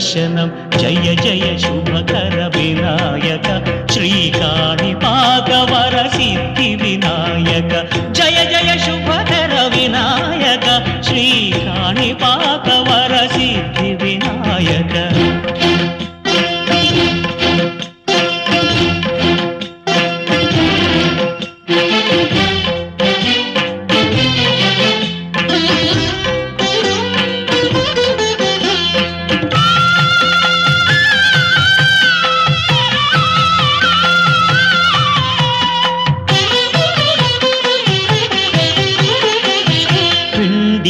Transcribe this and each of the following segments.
దర్శనం. జయ జయ శుభకర వినాయక. శ్రీకాణి పాకవర సిద్ధి వినాయక. జయ జయ శుభకర వినాయక. శ్రీకాణి పాకవర సిద్ధి వినాయక.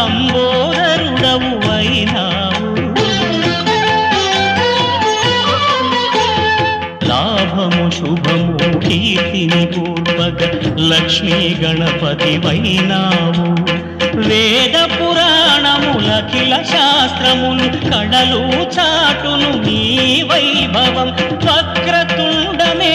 లంబోదరుడవు అయినావు లాభము శుభము కీర్తిని పూర్వక లక్ష్మీ గణపతి వైనావు వేద పురాణములఖిల శాస్త్రములు కడలు చాటును నీ వైభవం వక్రతుండమే